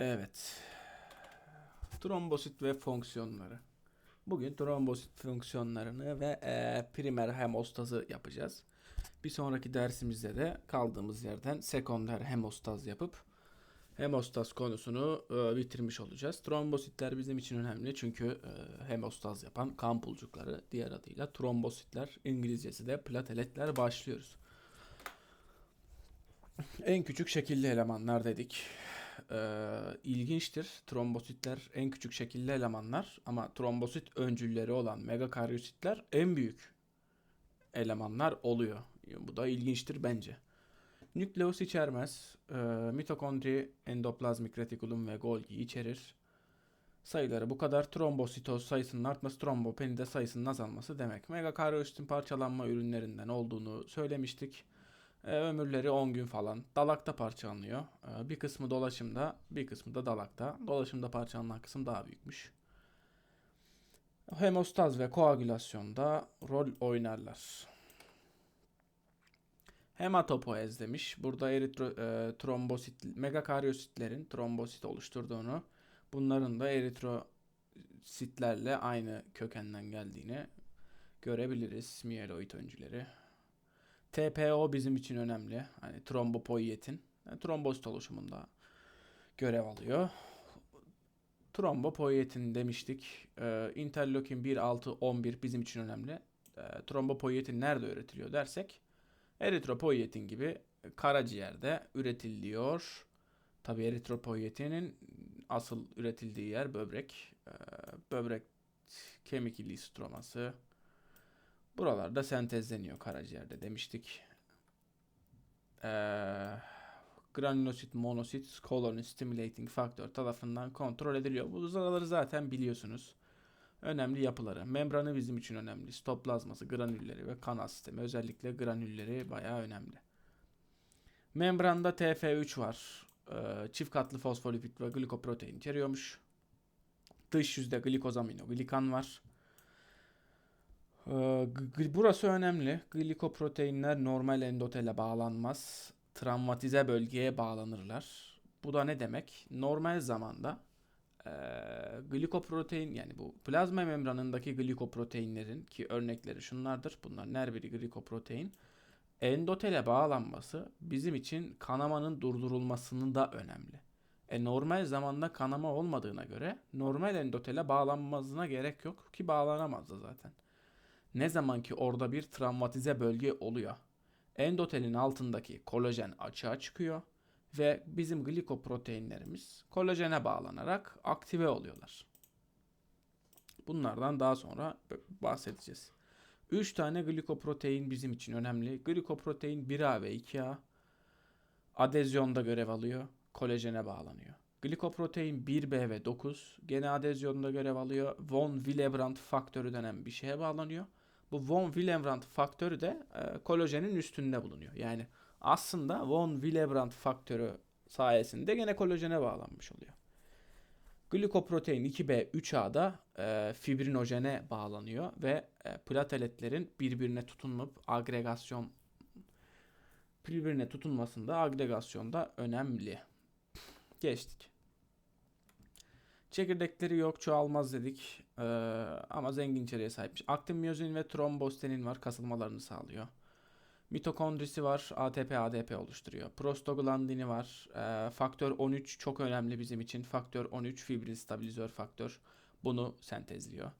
Evet. Trombosit ve fonksiyonları. Bugün trombosit fonksiyonlarını ve e, primer hemostazı yapacağız. Bir sonraki dersimizde de kaldığımız yerden sekonder hemostaz yapıp hemostaz konusunu e, bitirmiş olacağız. Trombositler bizim için önemli çünkü e, hemostaz yapan kan pulcukları diğer adıyla trombositler İngilizcesi de plateletler başlıyoruz. En küçük şekilli elemanlar dedik. Ee, ilginçtir. Trombositler en küçük şekilli elemanlar ama trombosit öncülleri olan megakaryositler en büyük elemanlar oluyor. Bu da ilginçtir bence. Nükleus içermez. Ee, mitokondri, endoplazmik retikulum ve Golgi içerir. Sayıları bu kadar. Trombositoz sayısının artması, trombopenide sayısının azalması demek. Megakaryositin parçalanma ürünlerinden olduğunu söylemiştik. E, ömürleri 10 gün falan. Dalakta parçalanıyor. E, bir kısmı dolaşımda, bir kısmı da dalakta. Dolaşımda parçalanan kısım daha büyükmüş. Hemostaz ve koagülasyonda rol oynarlar. Hematopoez demiş. Burada eritro, e, trombosit, megakaryositlerin trombosit oluşturduğunu, bunların da eritrositlerle aynı kökenden geldiğini görebiliriz. Mieloid öncüleri. TPO bizim için önemli. Hani trombopoietin. Yani trombosit oluşumunda görev alıyor. Trombopoietin demiştik. Ee, interleukin 1, 6, 11 bizim için önemli. Ee, trombopoietin nerede üretiliyor dersek eritropoietin gibi karaciğerde üretiliyor. Tabi eritropoietinin asıl üretildiği yer böbrek. Ee, böbrek kemik iliği stroması, Buralarda sentezleniyor karaciğerde demiştik. Ee, granulosit, monosit, colony stimulating faktör tarafından kontrol ediliyor. Bu zararları zaten biliyorsunuz. Önemli yapıları. Membranı bizim için önemli. Stoplazması, granülleri ve kanal sistemi. Özellikle granülleri bayağı önemli. Membranda TF3 var. Ee, çift katlı fosfolipid ve glikoprotein içeriyormuş. Dış yüzde glikosaminoglikan var. Ee, burası önemli. Glikoproteinler normal endotele bağlanmaz. Travmatize bölgeye bağlanırlar. Bu da ne demek? Normal zamanda e, glikoprotein yani bu plazma membranındaki glikoproteinlerin ki örnekleri şunlardır. Bunlar her biri glikoprotein. Endotele bağlanması bizim için kanamanın durdurulmasının da önemli. E normal zamanda kanama olmadığına göre normal endotele bağlanmasına gerek yok ki bağlanamaz da zaten. Ne zaman ki orada bir travmatize bölge oluyor. Endotelin altındaki kolajen açığa çıkıyor ve bizim glikoproteinlerimiz kolajene bağlanarak aktive oluyorlar. Bunlardan daha sonra bahsedeceğiz. 3 tane glikoprotein bizim için önemli. Glikoprotein 1A ve 2A adezyonda görev alıyor, kolajene bağlanıyor. Glikoprotein 1B ve 9 gene adezyonda görev alıyor. Von Willebrand faktörü denen bir şeye bağlanıyor bu von Willebrand faktörü de e, kolajenin üstünde bulunuyor. Yani aslında von Willebrand faktörü sayesinde gene kolajene bağlanmış oluyor. Glikoprotein 2B 3A'da e, fibrinojene bağlanıyor ve e, plateletlerin birbirine tutunmayıp agregasyon birbirine tutunmasında agregasyonda önemli. Geçtik. Çekirdekleri yok çoğalmaz dedik ee, ama zengin içeriğe sahipmiş. Aktin miyozin ve trombostenin var kasılmalarını sağlıyor. Mitokondrisi var ATP ADP oluşturuyor. Prostaglandini var. Ee, faktör 13 çok önemli bizim için. Faktör 13 fibrin stabilizör faktör. Bunu sentezliyor.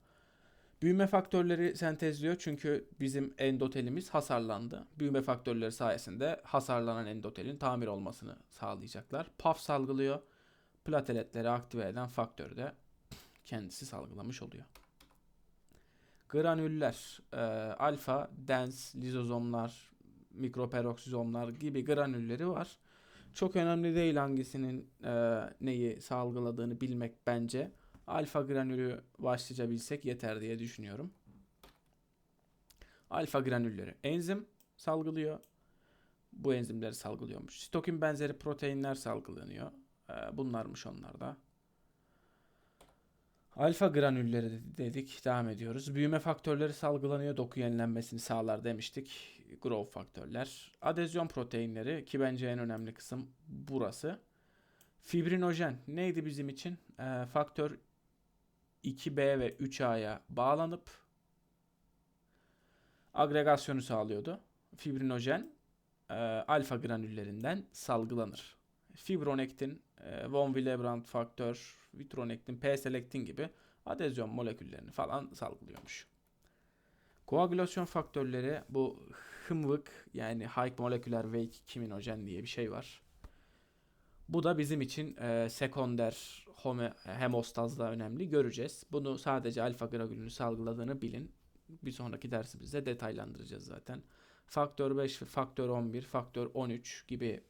Büyüme faktörleri sentezliyor çünkü bizim endotelimiz hasarlandı. Büyüme faktörleri sayesinde hasarlanan endotelin tamir olmasını sağlayacaklar. PAF salgılıyor plateletleri aktive eden faktörü de kendisi salgılamış oluyor. Granüller, e, alfa, dens, lizozomlar, mikroperoksizomlar gibi granülleri var. Çok önemli değil hangisinin e, neyi salgıladığını bilmek bence. Alfa granülü başlıca bilsek yeter diye düşünüyorum. Alfa granülleri enzim salgılıyor. Bu enzimleri salgılıyormuş. Sitokin benzeri proteinler salgılanıyor. Ee, bunlarmış onlar da. Alfa granülleri dedik. Devam ediyoruz. Büyüme faktörleri salgılanıyor. Doku yenilenmesini sağlar demiştik. Growth faktörler. Adezyon proteinleri ki bence en önemli kısım burası. Fibrinojen neydi bizim için? Ee, faktör 2B ve 3A'ya bağlanıp agregasyonu sağlıyordu. Fibrinojen e, alfa granüllerinden salgılanır. Fibronektin, e, von Willebrand faktör, vitronektin, P-selektin gibi adezyon moleküllerini falan salgılıyormuş. Koagülasyon faktörleri bu HMWC yani High Molecular Weight Kiminogen diye bir şey var. Bu da bizim için e, sekonder home, hemostazda önemli göreceğiz. Bunu sadece alfa granülünü salgıladığını bilin. Bir sonraki dersimizde detaylandıracağız zaten. Faktör 5, faktör 11, faktör 13 gibi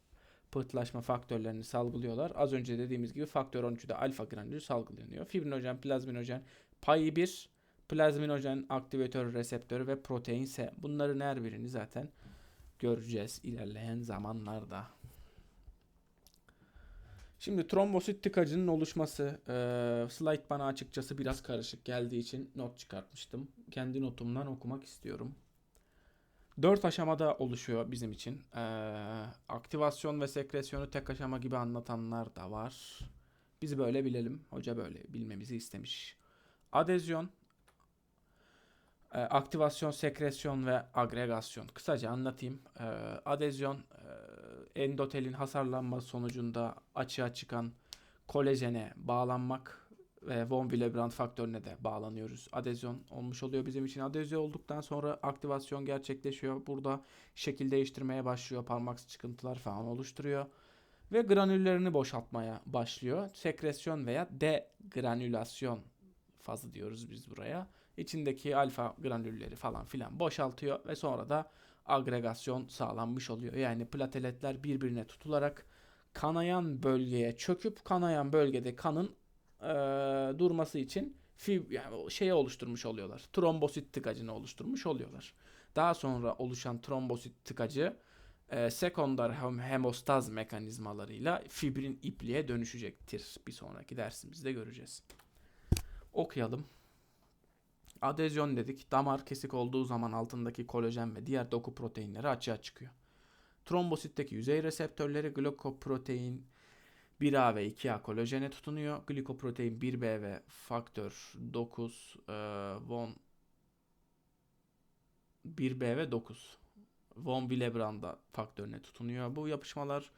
pıhtılaşma faktörlerini salgılıyorlar. Az önce dediğimiz gibi faktör 13'ü alfa granülü salgılanıyor. Fibrinojen, plazminojen, payı 1, plazminojen aktivatör reseptörü ve protein S. Bunların her birini zaten göreceğiz ilerleyen zamanlarda. Şimdi trombosit tıkacının oluşması. E, slide bana açıkçası biraz karışık geldiği için not çıkartmıştım. Kendi notumdan okumak istiyorum. Dört aşamada oluşuyor bizim için. E, aktivasyon ve sekresyonu tek aşama gibi anlatanlar da var. Biz böyle bilelim. Hoca böyle bilmemizi istemiş. Adezyon, e, aktivasyon, sekresyon ve agregasyon. Kısaca anlatayım. E, adezyon endotelin hasarlanması sonucunda açığa çıkan kolajene bağlanmak ve von Willebrand faktörüne de bağlanıyoruz. Adezyon olmuş oluyor bizim için. Adezyon olduktan sonra aktivasyon gerçekleşiyor. Burada şekil değiştirmeye başlıyor. Parmak çıkıntılar falan oluşturuyor. Ve granüllerini boşaltmaya başlıyor. Sekresyon veya degranülasyon fazı diyoruz biz buraya. İçindeki alfa granülleri falan filan boşaltıyor ve sonra da agregasyon sağlanmış oluyor. Yani plateletler birbirine tutularak kanayan bölgeye çöküp kanayan bölgede kanın e, durması için fib yani şeyi oluşturmuş oluyorlar. Trombosit tıkacını oluşturmuş oluyorlar. Daha sonra oluşan trombosit tıkacı e, sekonder hemostaz mekanizmalarıyla fibrin ipliğe dönüşecektir. Bir sonraki dersimizde göreceğiz. Okuyalım. Adezyon dedik. Damar kesik olduğu zaman altındaki kolajen ve diğer doku proteinleri açığa çıkıyor. Trombositteki yüzey reseptörleri glikoprotein 1A ve 2A kolajene tutunuyor. Glikoprotein 1B ve faktör 9 e, von 1B ve 9 von Willebrand'a faktörüne tutunuyor. Bu yapışmalar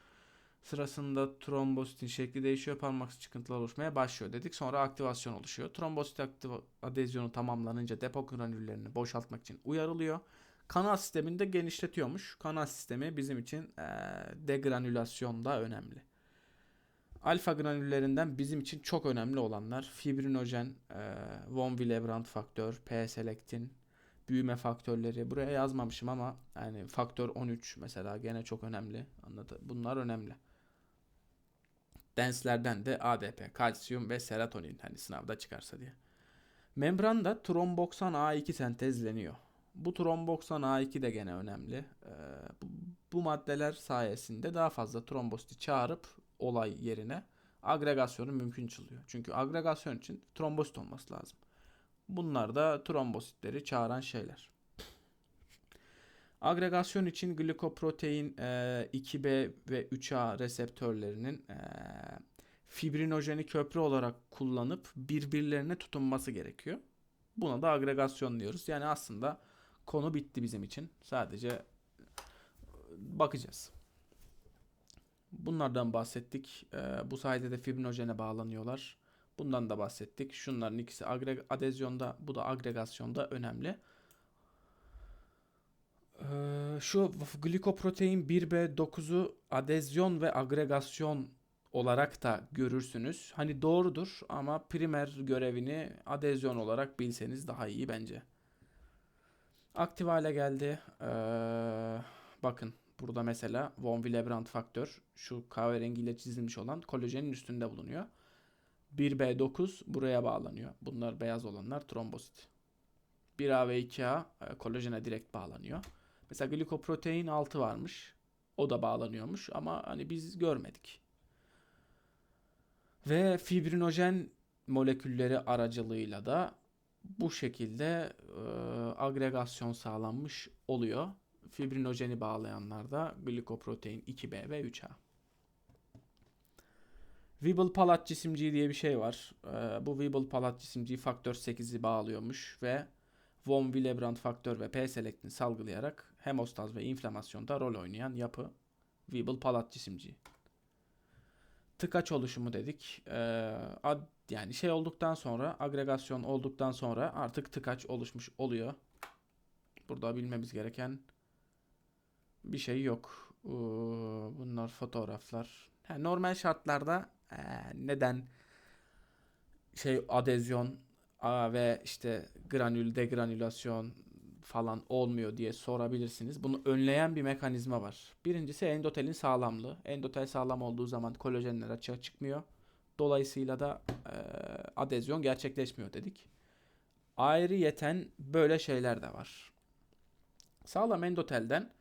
sırasında trombositin şekli değişiyor. Parmak çıkıntılar oluşmaya başlıyor dedik. Sonra aktivasyon oluşuyor. Trombosit aktiv- adezyonu tamamlanınca depo granüllerini boşaltmak için uyarılıyor. Kanal sistemini de genişletiyormuş. Kanal sistemi bizim için e, degranülasyon da önemli. Alfa granüllerinden bizim için çok önemli olanlar fibrinojen, e, von Willebrand faktör, P-selektin, büyüme faktörleri. Buraya yazmamışım ama yani faktör 13 mesela gene çok önemli. Anlat Bunlar önemli. Denslerden de ADP, kalsiyum ve serotonin hani sınavda çıkarsa diye. Membranda tromboksan A2 sentezleniyor. Bu tromboksan A2 de gene önemli. Ee, bu, bu maddeler sayesinde daha fazla trombositi çağırıp olay yerine agregasyonu mümkün kılıyor. Çünkü agregasyon için trombosit olması lazım. Bunlar da trombositleri çağıran şeyler. Agregasyon için glikoprotein e, 2B ve 3A reseptörlerinin e, fibrinojeni köprü olarak kullanıp birbirlerine tutunması gerekiyor. Buna da agregasyon diyoruz. Yani aslında konu bitti bizim için. Sadece bakacağız. Bunlardan bahsettik. E, bu sayede de fibrinojene bağlanıyorlar. Bundan da bahsettik. Şunların ikisi agreg adezyonda, bu da agregasyonda önemli. Ee, şu glikoprotein 1B9'u adezyon ve agregasyon olarak da görürsünüz. Hani doğrudur ama primer görevini adezyon olarak bilseniz daha iyi bence. Aktif hale geldi. Ee, bakın burada mesela von Willebrand faktör şu kahverengiyle çizilmiş olan kolajenin üstünde bulunuyor. 1B9 buraya bağlanıyor. Bunlar beyaz olanlar trombosit. 1A ve 2A e, kolajene direkt bağlanıyor. Mesela glikoprotein 6 varmış. O da bağlanıyormuş ama hani biz görmedik. Ve fibrinojen molekülleri aracılığıyla da bu şekilde e, agregasyon sağlanmış oluyor. Fibrinojeni bağlayanlar da glikoprotein 2B ve 3A. Weeble palat cisimciği diye bir şey var. Ee, bu Weeble palat cisimciği faktör 8'i bağlıyormuş ve von Willebrand faktör ve P-selektini salgılayarak hemostaz ve inflamasyonda rol oynayan yapı Weeble palat cisimciği. Tıkaç oluşumu dedik. Ee, ad, yani şey olduktan sonra agregasyon olduktan sonra artık tıkaç oluşmuş oluyor. Burada bilmemiz gereken bir şey yok. Ee, Bunlar fotoğraflar. Ha, normal şartlarda ee, neden şey adezyon aa, ve işte granül degranülasyon falan olmuyor diye sorabilirsiniz. Bunu önleyen bir mekanizma var. Birincisi endotelin sağlamlığı. Endotel sağlam olduğu zaman kolajenler açığa çıkmıyor. Dolayısıyla da e, adezyon gerçekleşmiyor dedik. Ayrıyeten böyle şeyler de var. Sağlam endotelden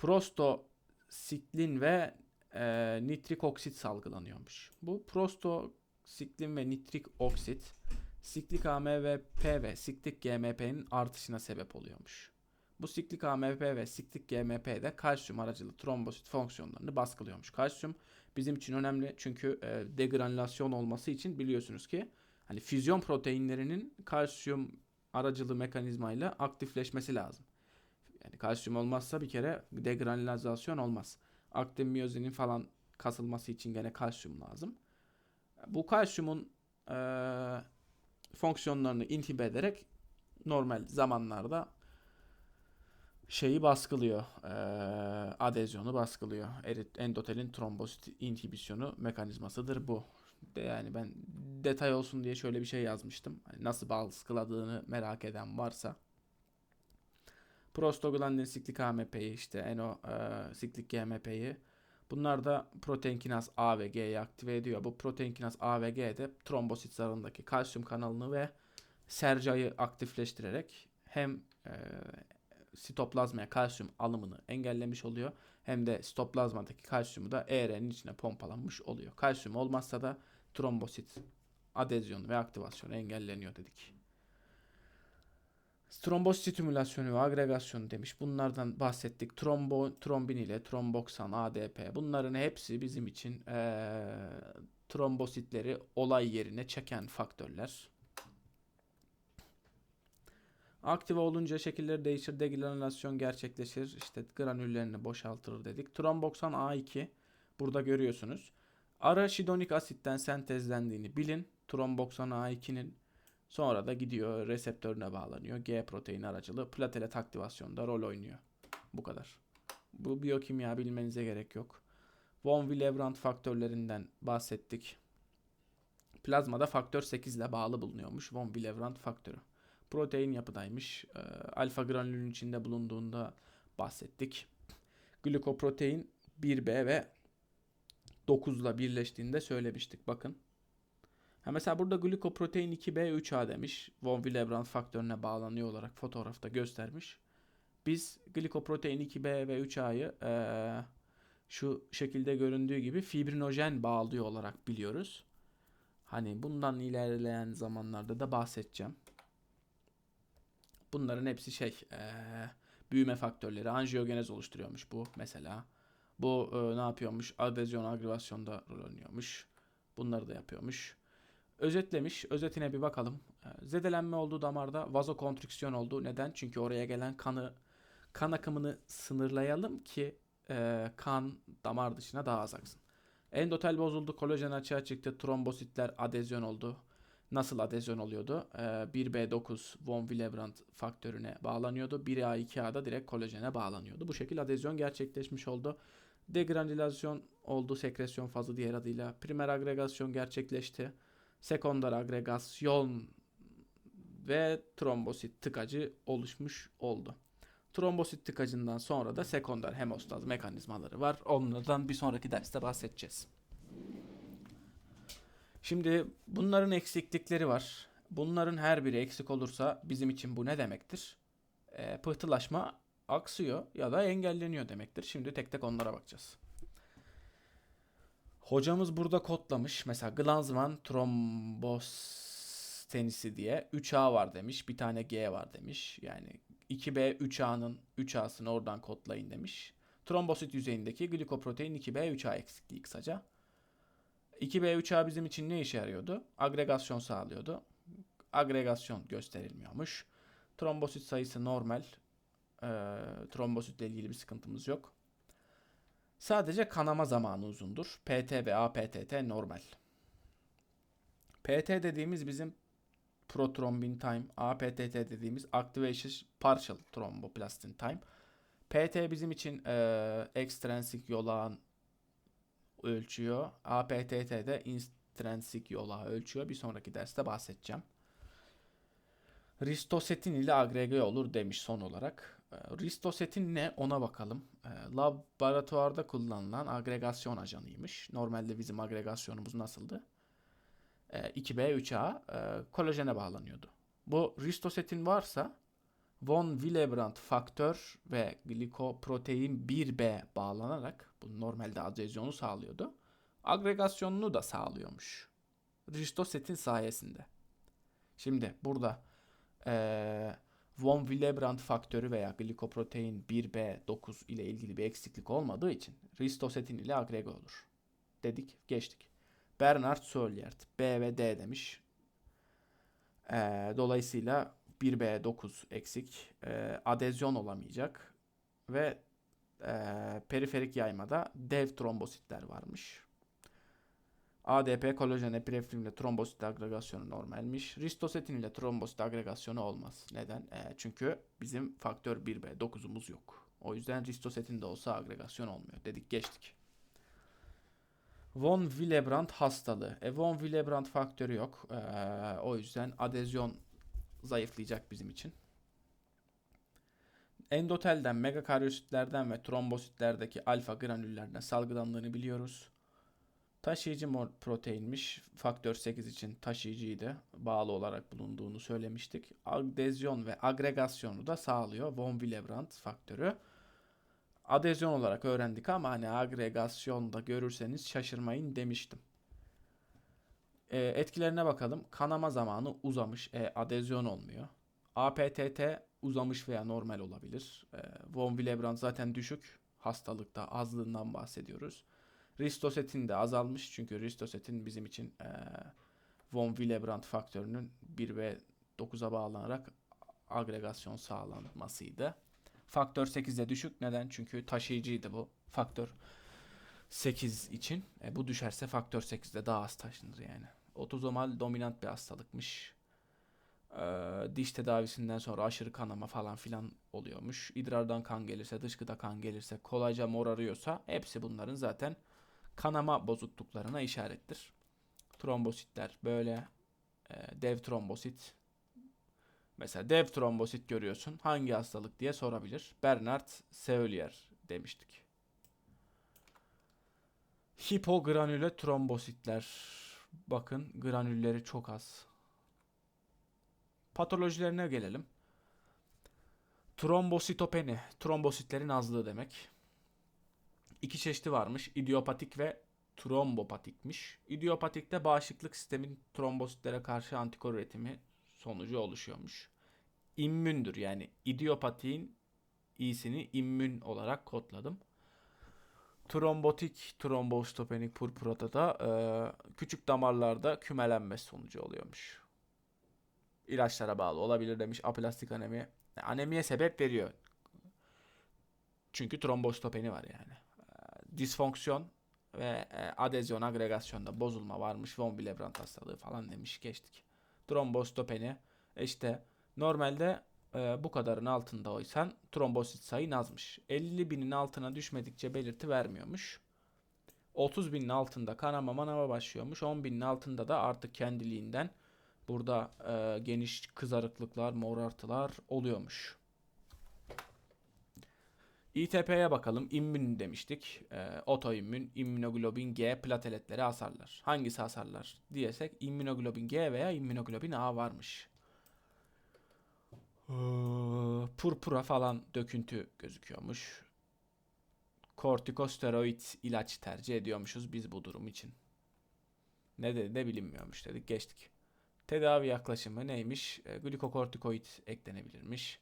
prostosiklin ve e, nitrik oksit salgılanıyormuş. Bu prostosiklin ve nitrik oksit siklik AMVP ve siklik GMP'nin artışına sebep oluyormuş. Bu siklik AMP ve siklik GMP de kalsiyum aracılı trombosit fonksiyonlarını baskılıyormuş. Kalsiyum bizim için önemli çünkü e, degranülasyon olması için biliyorsunuz ki hani füzyon proteinlerinin kalsiyum aracılı mekanizmayla aktifleşmesi lazım. Yani kalsiyum olmazsa bir kere degranülasyon olmaz. Aktin miyozinin falan kasılması için gene kalsiyum lazım. Bu kalsiyumun e, fonksiyonlarını inhibe ederek normal zamanlarda şeyi baskılıyor. E, adezyonu baskılıyor. Endotelin trombosit inhibisyonu mekanizmasıdır bu. De yani ben detay olsun diye şöyle bir şey yazmıştım. Hani nasıl baskıladığını merak eden varsa. Prostaglandin siklik AMP'yi işte eno e, siklik GMP'yi Bunlar da protein kinaz A ve G'yi aktive ediyor. Bu protein kinaz A ve G de trombosit zarındaki kalsiyum kanalını ve sercayı aktifleştirerek hem e, sitoplazmaya kalsiyum alımını engellemiş oluyor hem de sitoplazmadaki kalsiyumu da ER'nin içine pompalanmış oluyor. Kalsiyum olmazsa da trombosit adezyonu ve aktivasyonu engelleniyor dedik. Trombosit stimülasyonu ve agregasyonu demiş. Bunlardan bahsettik. Trombo, trombin ile tromboksan, ADP. Bunların hepsi bizim için ee, trombositleri olay yerine çeken faktörler. Aktive olunca şekilleri değişir, degranülasyon gerçekleşir. İşte granüllerini boşaltır dedik. Tromboksan A2 burada görüyorsunuz. Araşidonik asitten sentezlendiğini bilin. Tromboksan A2'nin Sonra da gidiyor reseptörüne bağlanıyor. G protein aracılığı platelet aktivasyonda rol oynuyor. Bu kadar. Bu biyokimya bilmenize gerek yok. Von Willebrand faktörlerinden bahsettik. Plazmada faktör 8 ile bağlı bulunuyormuş Von Willebrand faktörü. Protein yapıdaymış. E, alfa granülün içinde bulunduğunda bahsettik. Glikoprotein 1B ve 9 ile birleştiğinde söylemiştik. Bakın Ha mesela burada glikoprotein 2B 3A demiş. Von Willebrand faktörüne bağlanıyor olarak fotoğrafta göstermiş. Biz glikoprotein 2B ve 3A'yı ee, şu şekilde göründüğü gibi fibrinojen bağlıyor olarak biliyoruz. Hani bundan ilerleyen zamanlarda da bahsedeceğim. Bunların hepsi şey ee, büyüme faktörleri anjiyogenez oluşturuyormuş bu mesela. Bu e, ne yapıyormuş? Adezyon agregasyonda rol oynuyormuş. Bunları da yapıyormuş özetlemiş. Özetine bir bakalım. Ee, zedelenme olduğu damarda vazokonstrüksiyon olduğu neden? Çünkü oraya gelen kanı kan akımını sınırlayalım ki e, kan damar dışına daha az aksın. Endotel bozuldu, kolajen açığa çıktı, trombositler adezyon oldu. Nasıl adezyon oluyordu? Ee, 1B9 von Willebrand faktörüne bağlanıyordu. 1A2A'da direkt kolajene bağlanıyordu. Bu şekilde adezyon gerçekleşmiş oldu. Degranülasyon oldu, sekresyon fazı diğer adıyla. Primer agregasyon gerçekleşti sekonder agregasyon ve trombosit tıkacı oluşmuş oldu. Trombosit tıkacından sonra da sekonder hemostaz mekanizmaları var. Onlardan bir sonraki derste bahsedeceğiz. Şimdi bunların eksiklikleri var. Bunların her biri eksik olursa bizim için bu ne demektir? E, pıhtılaşma aksıyor ya da engelleniyor demektir. Şimdi tek tek onlara bakacağız. Hocamız burada kodlamış. Mesela Glanzman trombostenisi diye 3A var demiş. Bir tane G var demiş. Yani 2B 3A'nın 3A'sını oradan kodlayın demiş. Trombosit yüzeyindeki glikoprotein 2B 3A eksikliği kısaca. 2B3A bizim için ne işe yarıyordu? Agregasyon sağlıyordu. Agregasyon gösterilmiyormuş. Trombosit sayısı normal. Ee, trombositle ilgili bir sıkıntımız yok. Sadece kanama zamanı uzundur. PT ve APTT normal. PT dediğimiz bizim prothrombin time, APTT dediğimiz activation partial thromboplastin time. PT bizim için e, ekstrensik yolağın ölçüyor. APTT de intrinsik yolağı ölçüyor. Bir sonraki derste bahsedeceğim. Ristosetin ile agrege olur demiş son olarak. E, Ristosetin ne ona bakalım. E, Laboratuvarda kullanılan agregasyon ajanıymış. Normalde bizim agregasyonumuz nasıldı? E, 2B3A e, kolajene bağlanıyordu. Bu ristosetin varsa von Willebrand faktör ve glikoprotein 1B bağlanarak bu normalde adhezyonu sağlıyordu. Agregasyonunu da sağlıyormuş. Ristosetin sayesinde. Şimdi burada eee, von Willebrand faktörü veya glikoprotein 1B9 ile ilgili bir eksiklik olmadığı için ristosetin ile agrege olur. Dedik, geçtik. Bernard Soliert B ve D demiş. Eee, dolayısıyla 1B9 eksik. Eee, adezyon olamayacak. Ve eee, periferik yaymada dev trombositler varmış. ADP kolajen epinefrinle trombosit agregasyonu normalmiş. Ristosetin ile trombosit agregasyonu olmaz. Neden? Eee, çünkü bizim faktör 1B9'umuz yok. O yüzden ristosetin de olsa agregasyon olmuyor. Dedik geçtik. Von Willebrand hastalığı. E, von Willebrand faktörü yok. Eee, o yüzden adezyon zayıflayacak bizim için. Endotelden, megakaryositlerden ve trombositlerdeki alfa granüllerden salgılandığını biliyoruz. Taşıyıcı proteinmiş. Faktör 8 için taşıyıcıydı. Bağlı olarak bulunduğunu söylemiştik. Adezyon ve agregasyonu da sağlıyor. Von Willebrand faktörü. Adezyon olarak öğrendik ama hani agregasyonda görürseniz şaşırmayın demiştim. E, etkilerine bakalım. Kanama zamanı uzamış. E, adezyon olmuyor. APTT uzamış veya normal olabilir. E, von Willebrand zaten düşük. Hastalıkta azlığından bahsediyoruz. Ristosetin de azalmış. Çünkü ristosetin bizim için e, von Willebrand faktörünün 1 ve 9'a bağlanarak agregasyon sağlanmasıydı. Faktör 8'de düşük. Neden? Çünkü taşıyıcıydı bu. Faktör 8 için. E, bu düşerse faktör 8'de daha az taşınır yani. Otozomal dominant bir hastalıkmış. Ee, diş tedavisinden sonra aşırı kanama falan filan oluyormuş. İdrardan kan gelirse, dışkıda kan gelirse, kolayca morarıyorsa hepsi bunların zaten kanama bozukluklarına işarettir. Trombositler böyle e, dev trombosit mesela dev trombosit görüyorsun hangi hastalık diye sorabilir. Bernard Seullier demiştik. Hipogranüle trombositler. Bakın granülleri çok az. Patolojilerine gelelim. Trombositopeni. Trombositlerin azlığı demek. İki çeşidi varmış. İdiopatik ve trombopatikmiş. İdiopatikte bağışıklık sistemin trombositlere karşı antikor üretimi sonucu oluşuyormuş. İmmündür yani idiopatiğin iyisini immün olarak kodladım. Trombotik trombositopenik purpurata da e, küçük damarlarda kümelenme sonucu oluyormuş. İlaçlara bağlı olabilir demiş aplastik anemi. Anemiye sebep veriyor. Çünkü trombositopeni var yani. Disfonksiyon ve e, adezyon agregasyonda bozulma varmış. Von Willebrand hastalığı falan demiş geçtik. Trombositopeni e işte normalde e, bu kadarın altında oysan trombosit sayın azmış. 50 binin altına düşmedikçe belirti vermiyormuş. 30 binin altında kanama manama başlıyormuş. 10 binin altında da artık kendiliğinden burada e, geniş kızarıklıklar, morartılar oluyormuş. İTP'ye bakalım. İmmün demiştik. E, otoimmün, immünoglobin G plateletleri hasarlar. Hangisi hasarlar diyesek immünoglobin G veya immünoglobin A varmış. Ee, purpura falan döküntü gözüküyormuş. Kortikosteroid ilaç tercih ediyormuşuz biz bu durum için. Ne dedi de bilinmiyormuş dedik geçtik. Tedavi yaklaşımı neymiş? E, glikokortikoid eklenebilirmiş.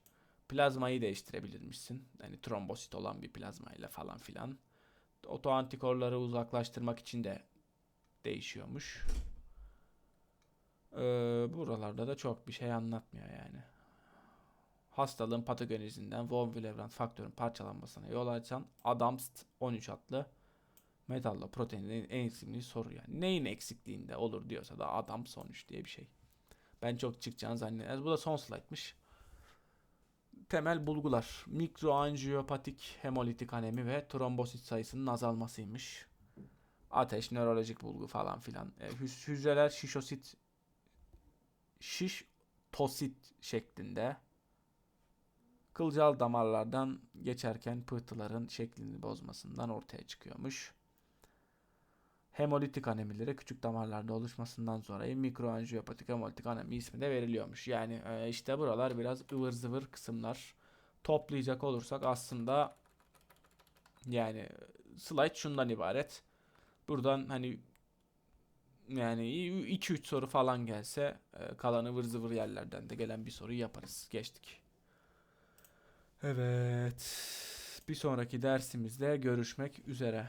Plazmayı değiştirebilirmişsin. Yani trombosit olan bir plazmayla falan filan. Otoantikorları uzaklaştırmak için de değişiyormuş. Ee, buralarda da çok bir şey anlatmıyor yani. Hastalığın patogenezinden von Willebrand faktörün parçalanmasına yol açan Adamst 13 adlı metalla proteinin en eksikliğini soruyor. Yani neyin eksikliğinde olur diyorsa da Adams 13 diye bir şey. Ben çok çıkacağını zannediyorum. Bu da son slaytmış. Temel bulgular. Mikroanjiyopatik hemolitik anemi ve trombosit sayısının azalmasıymış. Ateş, nörolojik bulgu falan filan. E, hücreler şişosit şiştosit şeklinde. Kılcal damarlardan geçerken pıhtıların şeklini bozmasından ortaya çıkıyormuş. Hemolitik anemilere küçük damarlarda oluşmasından sonra mikroanjiyopatik hemolitik anemi ismi de veriliyormuş. Yani e, işte buralar biraz ıvır zıvır kısımlar. Toplayacak olursak aslında yani slide şundan ibaret. Buradan hani yani 2-3 soru falan gelse e, kalan ıvır zıvır yerlerden de gelen bir soruyu yaparız. Geçtik. Evet. Bir sonraki dersimizde görüşmek üzere.